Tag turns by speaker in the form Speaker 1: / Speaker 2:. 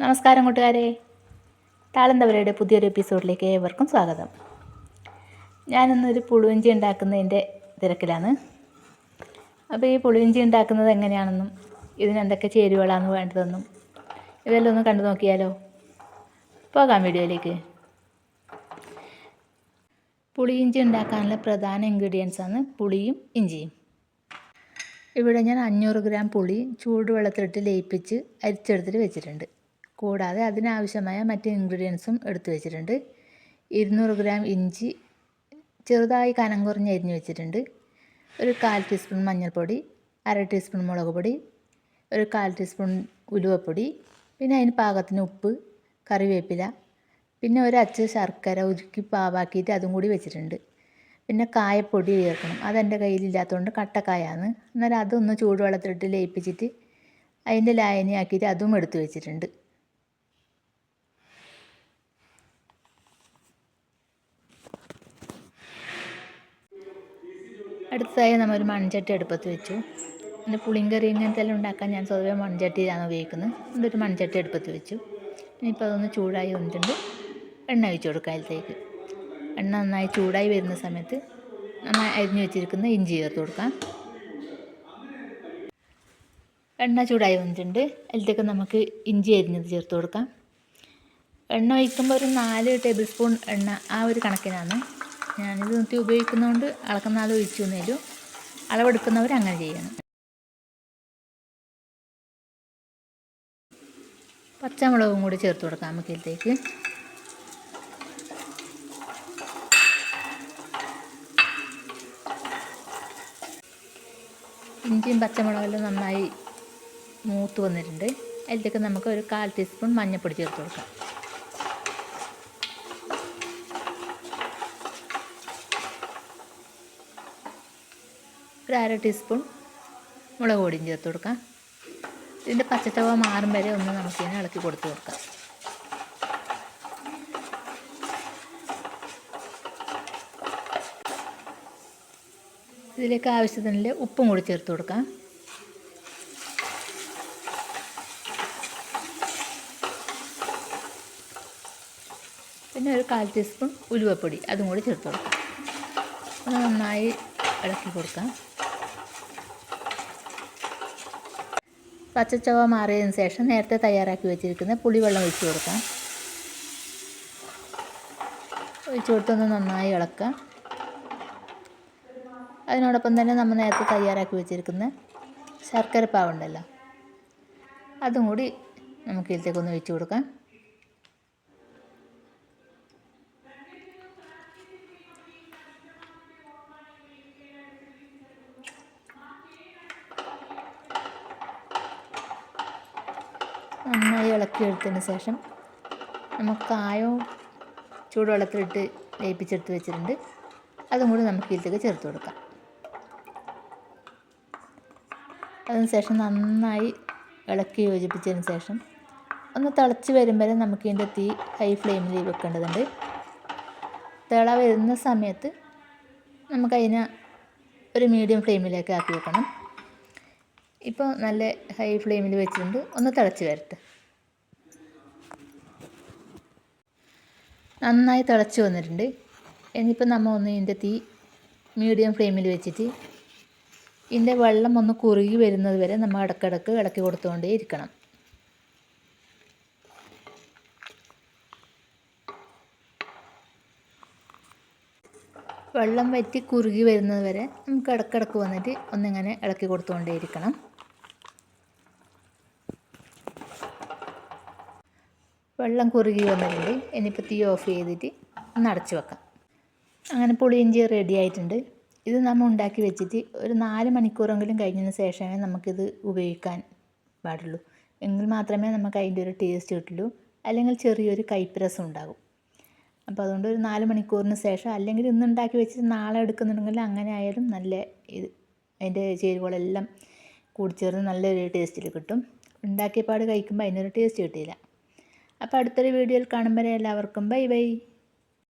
Speaker 1: നമസ്കാരം കൂട്ടുകാരെ. താളന്തവരയുടെ പുതിയൊരു എപ്പിസോഡിലേക്ക് ഏവർക്കും സ്വാഗതം. ഞാനിന്നൊരു പുളുവിഞ്ചി ഉണ്ടാക്കുന്നതിന്റെ തിരക്കിലാണ്. അപ്പോൾ ഈ പുളുവിഞ്ചി ഉണ്ടാക്കുന്നത് എങ്ങനെയാണെന്നും ഇതിനെന്തൊക്കെ ചേരുവകളാണ് വേണ്ടതെന്നും ഇതെല്ലാം ഒന്ന് കണ്ടു നോക്കിയാലോ? പോകാം വീഡിയോയിലേക്ക്. പുളിയിഞ്ചി ഉണ്ടാക്കാനുള്ള പ്രധാന ഇൻഗ്രീഡിയൻസ് ആണ് പുളിയും ഇഞ്ചിയും. ഇവിടെ ഞാൻ അഞ്ഞൂറ് ഗ്രാം പുളി ചൂടുവെള്ളത്തിലിട്ട് ലയിപ്പിച്ച് അരിച്ചെടുത്തിട്ട് വെച്ചിട്ടുണ്ട്. കൂടാതെ അതിനാവശ്യമായ മറ്റ് ഇൻഗ്രീഡിയൻസും എടുത്തു വെച്ചിട്ടുണ്ട്. ഇരുന്നൂറ് ഗ്രാം ഇഞ്ചി ചെറുതായി കനം കുറഞ്ഞ് അരിഞ്ഞ് വെച്ചിട്ടുണ്ട്. ഒരു കാൽ ടീസ്പൂൺ മഞ്ഞൾപ്പൊടി അര ടീസ്പൂൺ മുളക് പൊടി ഒരു കാൽ ടീസ്പൂൺ ഉലുവപ്പൊടി പിന്നെ അതിന് പാകത്തിന് ഉപ്പ് കറിവേപ്പില പിന്നെ ഒരു അച്ച് ശർക്കര ഉരുക്കി പാവാക്കിയിട്ട് അതും കൂടി വെച്ചിട്ടുണ്ട്. പിന്നെ കായപ്പൊടി ചേർക്കണം. അതെന്റെ കയ്യിലില്ലാത്തതുകൊണ്ട് കട്ടക്കായാണ്. അന്നേരം അതൊന്ന് ചൂടുവെള്ളത്തിലിട്ട് ലയിപ്പിച്ചിട്ട് അതിന്റെ ലായനിയാക്കിയിട്ട് അതും എടുത്തു വെച്ചിട്ടുണ്ട്. അടുത്തതായി നമ്മൾ ഒരു മൺചട്ടി അടുപ്പത്ത് വെച്ചു. പിന്നെ പുളിങ്കറി ഇങ്ങനത്തെ എല്ലാം ഉണ്ടാക്കാൻ ഞാൻ സ്വതവേ മൺചട്ടിയിലാണ് ഉപയോഗിക്കുന്നത്. അതുകൊണ്ട് ഒരു മൺചട്ടി അടുപ്പത്ത് വെച്ചു. ഇനിയിപ്പോൾ അതൊന്ന് ചൂടായി വന്നിട്ടുണ്ട്. എണ്ണ ഒഴിച്ചു കൊടുക്കുക അതിലത്തേക്ക് എണ്ണ നന്നായി ചൂടായി വരുന്ന സമയത്ത് നന്നായി അരിഞ്ഞു വെച്ചിരിക്കുന്ന ഇഞ്ചി ചേർത്ത് കൊടുക്കാം. എണ്ണ ചൂടായി വന്നിട്ടുണ്ട്. അതിലേക്ക് നമുക്ക് ഇഞ്ചി അരിഞ്ഞത് ചേർത്ത് കൊടുക്കാം. എണ്ണ ഒഴിക്കുമ്പോൾ ഒരു നാല് ടേബിൾ സ്പൂൺ എണ്ണ ആ ഒരു കണക്കിനാണ്. ഞാനിത് നിർത്തി ഉപയോഗിക്കുന്നതുകൊണ്ട് അളക്കുന്ന ആൾ ഒഴിച്ചു തന്നേലും അളവെടുക്കുന്നവർ അങ്ങനെ ചെയ്യണം. പച്ചമുളകും കൂടി ചേർത്ത് കൊടുക്കാം നമുക്ക് ഇതിലേക്ക്. ഇഞ്ചിയും പച്ചമുളകെല്ലാം നന്നായി മൂത്ത് വന്നിട്ടുണ്ട്. അതിലേക്ക് നമുക്ക് ഒരു കാൽ ടീസ്പൂൺ മഞ്ഞൾപ്പൊടി ചേർത്ത് കൊടുക്കാം. ഒരു അര ടീസ്പൂൺ മുളക് പൊടിയും ചേർത്ത് കൊടുക്കാം. ഇതിന്റെ പച്ചച്ചവ മാറും വരെ ഒന്ന് നമുക്കിങ്ങനെ ഇളക്കി കൊടുത്ത് കൊടുക്കാം. ഇതിലേക്ക് ആവശ്യത്തിന് ഉപ്പും കൂടി ചേർത്ത് കൊടുക്കാം. പിന്നെ ഒരു കാൽ ടീസ്പൂൺ ഉലുവപ്പൊടി അതും കൂടി ചേർത്ത് കൊടുക്കാം. ഒന്ന് നന്നായി ഇളക്കി കൊടുക്കാം. പച്ചച്ചവ മാറിയതിന് ശേഷം നേരത്തെ തയ്യാറാക്കി വെച്ചിരിക്കുന്ന പുളിവെള്ളം ഒഴിച്ചു കൊടുക്കാം. ഒഴിച്ചു കൊടുത്തൊന്ന് നന്നായി ഇളക്കാം. അതിനോടൊപ്പം തന്നെ നമ്മൾ നേരത്തെ തയ്യാറാക്കി വെച്ചിരിക്കുന്ന ശർക്കര പാവുണ്ടല്ലോ അതും കൂടി നമുക്ക് ഇതിലേക്കൊന്ന് ഒഴിച്ചു കൊടുക്കാം. നന്നായി ഇളക്കി എടുത്തതിന് ശേഷം നമുക്ക് കായവും ചൂടുവെള്ളത്തിലിട്ട് ലയിപ്പിച്ചെടുത്ത് വെച്ചിട്ടുണ്ട്. അതും കൂടി നമുക്ക് ഇതിലേക്ക് ചേർത്ത് കൊടുക്കാം. അതിനുശേഷം നന്നായി ഇളക്കി യോജിപ്പിച്ചതിന് ശേഷം ഒന്ന് തിളച്ച് വരുമ്പോൾ നമുക്ക് ഇതിന്റെ തീ ഹൈ ഫ്ലെയിമിൽ വെക്കേണ്ടതുണ്ട്. തിള വരുന്ന സമയത്ത് നമുക്കതിനെ ഒരു മീഡിയം ഫ്ലെയിമിലേക്ക് ആക്കി വെക്കണം. ഇപ്പോൾ നല്ല ഹൈ ഫ്ലെയിമിൽ വെച്ചിട്ടുണ്ട്. ഒന്ന് തിളച്ച് വരട്ടെ. നന്നായി തിളച്ച് വന്നിട്ടുണ്ട്. ഇനിയിപ്പോൾ നമ്മൾ ഒന്ന് ഇതിന്റെ തീ മീഡിയം ഫ്ലെയിമിൽ വെച്ചിട്ട് ഇതിന്റെ വെള്ളം ഒന്ന് കുറുകി വരുന്നത് വരെ നമ്മൾ ഇടക്കിടക്ക് ഇളക്കി കൊടുത്തുകൊണ്ടേ ഇരിക്കണം. വെള്ളം വറ്റി കുറുകി വരുന്നത് വരെ നമുക്ക് ഇടക്കിടക്ക് വന്നിട്ട് ഒന്നിങ്ങനെ ഇളക്കി കൊടുത്തുകൊണ്ടേ വെള്ളം കുറുകി വന്നിട്ടുണ്ട് ഇനിയിപ്പോൾ തീ ഓഫ് ചെയ്തിട്ട് ഒന്ന് അടച്ചു വെക്കാം. അങ്ങനെ പുളിയിഞ്ചി റെഡി ആയിട്ടുണ്ട്. ഇത് നമ്മൾ ഉണ്ടാക്കി വെച്ചിട്ട് ഒരു നാല് മണിക്കൂറെങ്കിലും കഴിഞ്ഞതിന് ശേഷമേ നമുക്കിത് ഉപയോഗിക്കാൻ പാടുള്ളൂ. എങ്കിൽ മാത്രമേ നമുക്ക് അതിന്റെ ഒരു ടേസ്റ്റ് കിട്ടുള്ളൂ. അല്ലെങ്കിൽ ചെറിയൊരു കയ്പ്പ് ഉണ്ടാകും. അപ്പോൾ അതുകൊണ്ട് ഒരു നാല് മണിക്കൂറിന് ശേഷം അല്ലെങ്കിൽ ഇന്ന് ഉണ്ടാക്കി വെച്ചിട്ട് നാളെ എടുക്കുന്നുണ്ടെങ്കിൽ അങ്ങനെ ആയാലും നല്ല ഇത് അതിന്റെ ചേരുവകളെല്ലാം കൂടിച്ചേർന്ന് നല്ലൊരു ടേസ്റ്റിൽ കിട്ടും. ഉണ്ടാക്കിയപാട് കഴിക്കുമ്പോൾ അതിനൊരു ടേസ്റ്റ് കിട്ടിയില്ല. അപ്പോൾ അടുത്തൊരു വീഡിയോയിൽ കാണുമ്പോൾ എല്ലാവർക്കും ബൈ ബൈ.